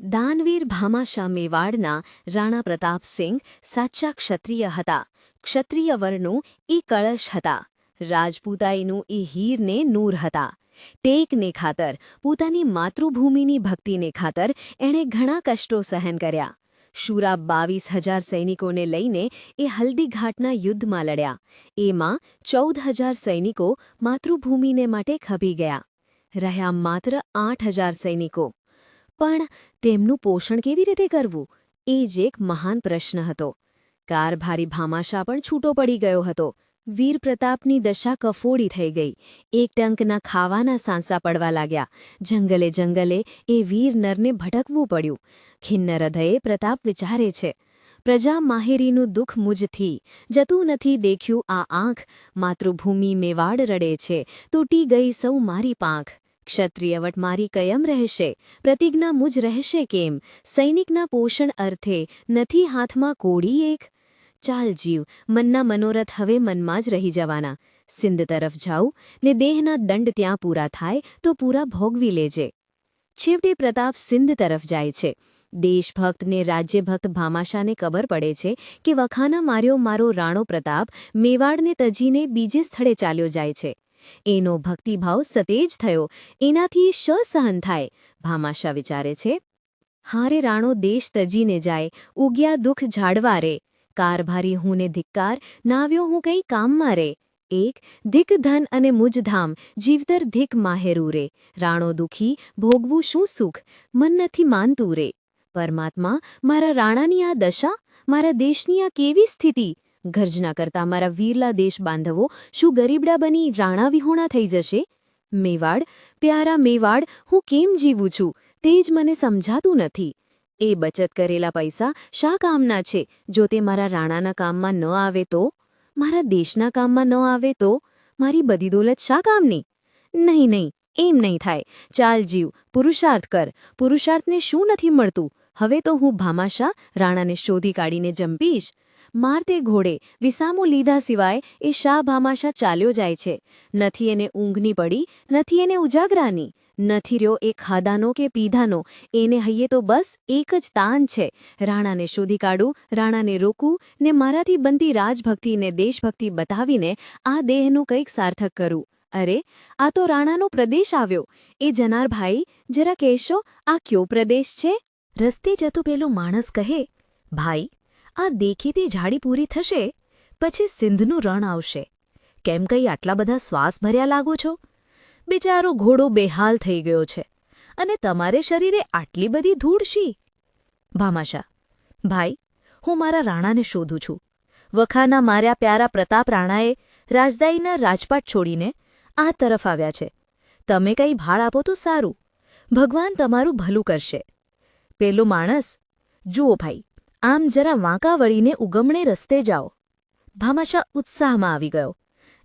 દાનવીર ભામાશા મેવાડના રાણા પ્રતાપસિંહ સાચા ક્ષત્રિય હતા. ક્ષત્રિય વર્ણનું એ કળશ હતા. રાજપૂતાઈનું એ હીરને નૂર હતા. ટેકને ખાતર, પોતાની માતૃભૂમિની ભક્તિને ખાતર એણે ઘણા કષ્ટો સહન કર્યા. શુરા બાવીસ હજાર સૈનિકોને લઈને એ હલ્દીઘાટના યુદ્ધમાં લડ્યા. એમાં ચૌદ હજાર સૈનિકો માતૃભૂમિને માટે ખભી ગયા. રહ્યા માત્ર આઠ હજાર સૈનિકો. પણ તેમનું પોષણ કેવી રીતે કરવું? એ જ એક મહાન પ્રશ્ન હતો. કારભારી ભામાશા પણ છૂટો પડી ગયો હતો. વીરપ્રતાપની દશા કફોડી થઈ ગઈ. એક ટંકના ખાવાના સાંસા પડવા લાગ્યા. જંગલે જંગલે એ વીર નરને ભટકવું પડ્યું. ખિન્ન હૃદયે પ્રતાપ વિચારે છે. પ્રજા માહેરીનું દુઃખ મુજથી જતું નથી દેખ્યું આ આંખ. માતૃભૂમિ મેવાડ રડે છે. તૂટી ગઈ સૌ મારી પાંખ. ક્ષત્રિયવટ મારી કયમ રહેશે? પ્રતિજ્ઞા મુજ રહેશે કેમ? સૈનિકના પોષણ અર્થે નથી હાથમાં કોડી એક? ચાલ જીવ, મનના મનોરથ હવે મનમાં જ રહી જવાના. સિંધ તરફ જાઉં, ને દેહના દંડ ત્યાં પૂરા થાય તો પૂરા ભોગવી લેજે. છેવટે પ્રતાપ સિંધ તરફ જાય છે. દેશભક્ત ને રાજ્યભક્ત ભામાશાને ખબર પડે છે કે વખાના માર્યો મારો રાણો પ્રતાપ મેવાડને તજીને બીજે સ્થળે ચાલ્યો જાય છે. એનો ભક્તિભાવ સતેજ થયો. એનાથી સહન થાય. ભામાશા વિચારે છે, હારે રાણો દેશ તજીને જાય. ઉગ્યા દુઃખ ઝાડવા રે. કારભારી હુંને ધિક્કાર. નાવ્યો હું કંઈ કામમાં રે. એક, ધિક ધન અને મુજધામ જીવતર ધિક માહેરું રે. રાણો દુખી, ભોગવું શું સુખ? મન નથી માનતું રે. પરમાત્મા, મારા રાણાની આ દશા? મારા દેશની આ કેવી સ્થિતિ? ગર્જના કરતા મારા વીરલા દેશ બાંધવો શું ગરીબડા બની રાણા વિહોણા થઈ જશે? મેવાડ, પ્યારા મેવાડ, હું કેમ જીવું છું? તે જ મને સમજાતું નથી. એ બચત કરેલા પૈસા શા કામના છે? જો તે મારા રાણાના કામમાં ન આવે તો? મારા દેશના કામમાં ન આવે તો? મારી બધી દોલત શા કામની? નહીં નહીં, એમ નહીં થાય. ચાલ જીવ, પુરુષાર્થ કર. પુરુષાર્થને શું નથી મળતું? હવે તો હું ભામાશા રાણાને શોધી કાઢીને જંપીશ? મારતે ઘોડે વિસામો લીધા સિવાય એ શા ભામાશા ચાલ્યો જાય છે. નથી એને ઊંઘની પડી, નથી એને ઉજાગરાની, નથી રહ્યો એ ખાધાનો કે પીધાનો, એને હૈયે તો બસ એક જ તાન છે. રાણાને શોધી કાઢું, રાણાને રોકું, ને મારાથી બનતી રાજભક્તિ ને દેશભક્તિ બતાવીને આ દેહનું કંઈક સાર્થક કરું. અરે, આ તો રાણાનો પ્રદેશ આવ્યો. એ જનારભાઈ જરા કહેશો, આ કયો પ્રદેશ છે? રસ્તે જતું પેલું માણસ કહે, ભાઈ આ દેખીતી જાડી પૂરી થશે, પછી સિંધનું રણ આવશે. કેમ કંઈ આટલા બધા શ્વાસ ભર્યા લાગો છો? બિચારો ઘોડો બેહાલ થઈ ગયો છે, અને તમારે શરીરે આટલી બધી ધૂળ શી? ભામાશા, ભાઈ, હું મારા રાણાને શોધું છું. વખાના માર્યા પ્યારા પ્રતાપ રાણાએ રાજદાઈના રાજપાટ છોડીને આ તરફ આવ્યા છે. તમે કંઈ ભાળ આપો તો સારું. ભગવાન તમારું ભલું કરશે. પેલો માણસ, જુઓ ભાઈ આમ જરા વાંકા વળીને ઉગમણે રસ્તે જાઓ. ભામાશા ઉત્સાહમાં આવી ગયો.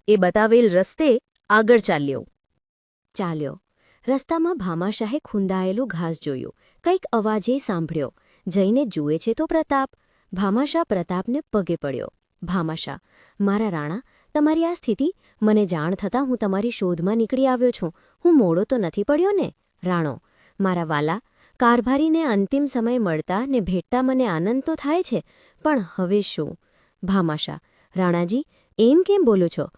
એ બતાવેલ રસ્તે આગળ ચાલ્યો. ચાલ્યો. રસ્તામાં ભામાશાહે ખૂંદાયેલું ઘાસ જોયું. કંઈક અવાજે સાંભળ્યો. જઈને જુએ છે તો પ્રતાપ. ભામાશા પ્રતાપને પગે પડ્યો. ભામાશા, મારા રાણા, તમારી આ સ્થિતિ? મને જાણ થતાં હું તમારી શોધમાં નીકળી આવ્યો છું. હું મોડો તો નથી પડ્યો ને? રાણો, મારા વાલા કારભારીને અંતિમ સમય મળતા ને ભેટતા મને આનંદ તો થાય છે, પણ હવે શું? ભામાશા, રાણાજી, એમ કેમ બોલો છો?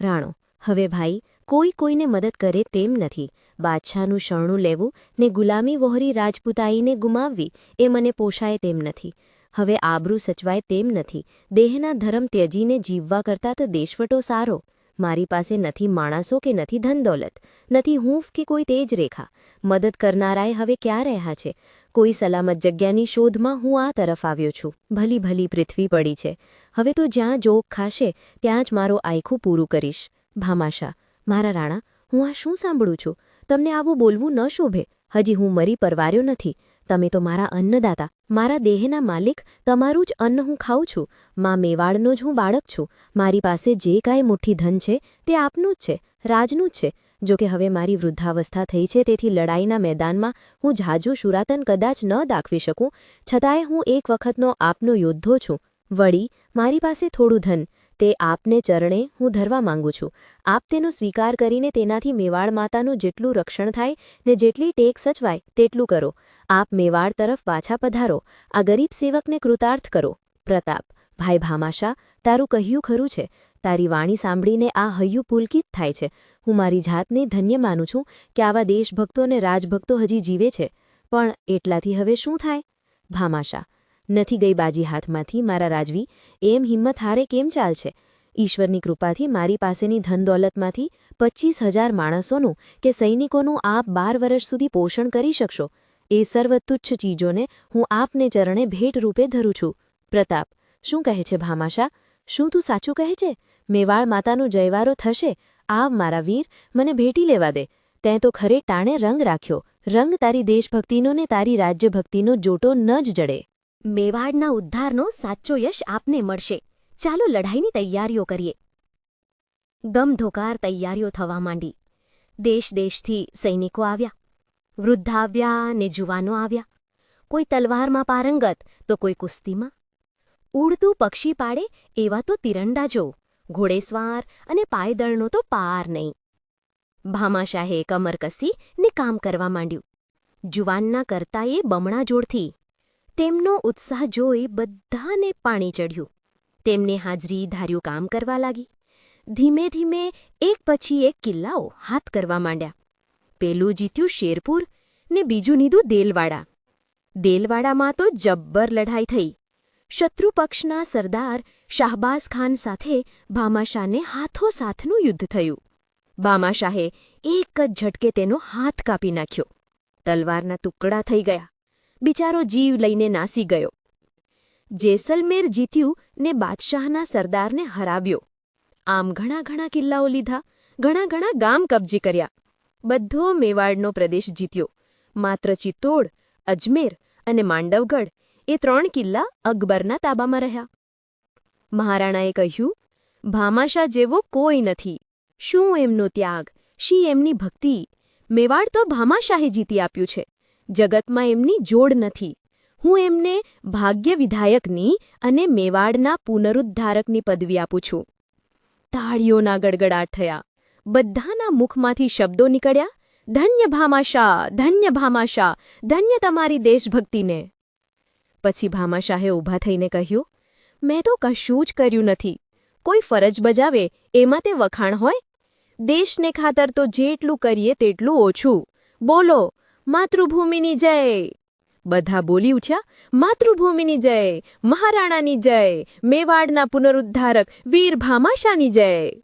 રાણો, હવે ભાઈ, કોઈ કોઈને મદદ કરે તેમ નથી. બાદશાહનું શરણું લેવું ને ગુલામી વહોરી રાજપૂતાઈને ગુમાવવી એ મને પોષાય તેમ નથી. હવે આબરૂ સચવાય તેમ નથી. દેહના ધર્મ ત્યજીને જીવવા કરતાં તો દેશવટો સારો. મારી પાસે નથી માણસો કે નથી ધનદોલત નથી હૂંફ કે કોઈ તેજ રેખા. મદદ કરનારાએ હવે ક્યાં રહ્યા છે? કોઈ સલામત જગ્યાની શોધમાં હું આ તરફ આવ્યો છું. ભલી ભલી પૃથ્વી પડી છે. હવે તો જ્યાં જોગ ખાશે, ત્યાં જ મારો આયખું પૂરું કરીશ. ભામાશા, મારા રાણા, હું આ શું સાંભળું છું? તમને આવું બોલવું ન શોભે. હજી હું મરી પરવાર્યો નથી. તમે તો મારા અન્નદાતા, મારા દેહના માલિક, તમારું જ અન્ન હું ખાઉં છું, માં મેવાડનો જ હું બાળક છું, મારી પાસે જે કાંઈ મુઠ્ઠી ધન છે, તે આપનું જ છે, રાજનું જ છે. જો કે હવે મારી વૃદ્ધાવસ્થા થઈ છે, તેથી લડાઈના મેદાનમાં હું ઝાજુ શુરાતન કદાચ ન દાખવી શકું, છતાંય હું એક વખતનો આપનો યોદ્ધો છું. વળી, મારી પાસે થોડું ધન તે આપને ચરણે હું ધરવા માંગુ છું. આપ તેનો સ્વીકાર કરીને તેનાથી મેવાડ માતાનું જેટલું રક્ષણ થાય ને જેટલી ટેક સચવાય તેટલું કરો. આપ મેવાડ તરફ પાછા પધારો. આ ગરીબ સેવકને કૃતાર્થ કરો. પ્રતાપ, ભાઈ ભામાશા, તારું કહ્યું ખરું છે. તારી વાણી સાંભળીને આ હૈયું પુલકિત થાય છે. હું મારી જાતને ધન્ય માનું છું કે આવા દેશભક્તો અને રાજભક્તો હજી જીવે છે. પણ એટલાથી હવે શું થાય? ભામાશા નથી ગઈ બાજી હાથમાંથી મારા રાજવી. એમ હિંમત હારે કેમ ચાલશે? ઈશ્વરની કૃપાથી મારી પાસેની ધન દોલતમાંથી પચીસ હજાર માણસોનું કે સૈનિકોનું આપ બાર વર્ષ સુધી પોષણ કરી શકશો? એ સર્વ તુચ્છ ચીજોને હું આપને ચરણે ભેટ રૂપે ધરું છું. પ્રતાપ, શું કહે છે ભામાશા? શું તું સાચું કહે છે? મેવાળ માતાનો જયવારો થશે. આવ મારા વીર, મને ભેટી લેવા દે. તેં તો ખરે ટાણે રંગ રાખ્યો. રંગ તારી દેશભક્તિનો ને તારી રાજ્યભક્તિનો જોટો ન જ જડે. મેવાડના ઉદ્ધારનો સાચો યશ આપને મળશે. ચાલો લડાઈની તૈયારીઓ કરીએ. ગમધોકાર તૈયારીઓ થવા માંડી. દેશ દેશથી સૈનિકો આવ્યા. વૃદ્ધ આવ્યા ને જુવાનો આવ્યા. કોઈ તલવારમાં પારંગત તો કોઈ કુસ્તીમાં. ઉડતું પક્ષી પાડે એવા તો તિરંડાજો ઘોડેસવાર અને પાયદળનો તો પાર નહીં. ભામાશાહે કમર કસી ને કામ કરવા માંડ્યું. જુવાનના કરતાએ બમણા જોડથી તેમનો ઉત્સાહ જોઈ બધાને પાણી ચડ્યું તેમને હાજરી ધાર્યું કામ કરવા લાગી. ધીમે ધીમે એક પછી એક કિલ્લાઓ હાથ કરવા માંડ્યા. પેલું જીત્યું શેરપુર ને બીજું નીધું દેલવાડા. દેલવાડામાં તો જબ્બર લડાઈ થઈ. શત્રુપક્ષના સરદાર શાહબાઝ ખાન સાથે ભામાશાહને હાથોસાથનું યુદ્ધ થયું. ભામાશાહે એક જ ઝટકે તેનો હાથ કાપી નાખ્યો. તલવારના ટુકડા થઈ ગયા. બિચારો જીવ લઈને નાસી ગયો. જેસલમેર જીત્યું ને બાદશાહના સરદારને હરાવ્યો. આમ ઘણા ઘણા કિલ્લાઓ લીધા, ઘણા ઘણા ગામ કબજે કર્યા. બધો મેવાડનો પ્રદેશ જીત્યો. માત્ર ચિત્તોડ, અજમેર અને માંડવગઢ એ ત્રણ કિલ્લા અકબરના તાબામાં રહ્યા. મહારાણાએ કહ્યું ભામાશા જેવો કોઈ નથી. શું એમનો ત્યાગ, શી એમની ભક્તિ? મેવાડ તો ભામાશાહે જીતી આપ્યું છે. જગતમાં એમની જોડ નથી. હું એમને ભાગ્ય વિધાયકની અને મેવાડના પુનરુદ્ધારકની પદવી આપું છું. તાળીઓના ગડગડાટ થયા. બધાના મુખમાંથી શબ્દો નીકળ્યા. ધન્ય ભામાશા ધન્ય ભામાશા, ધન્ય તમારી દેશભક્તિને. પછી ભામાશાહે ઊભા થઈને કહ્યું, મેં તો કશું જ કર્યું નથી. કોઈ ફરજ બજાવે, એમાં તે વખાણ હોય? દેશને ખાતર તો જેટલું કરીએ તેટલું ઓછું. બોલો માતૃભૂમિની જય. બધા બોલી ઉઠ્યા માતૃભૂમિની જય મહારાણાની જય મેવાડના પુનરુદ્ધારક વીર ભામાશાની જય.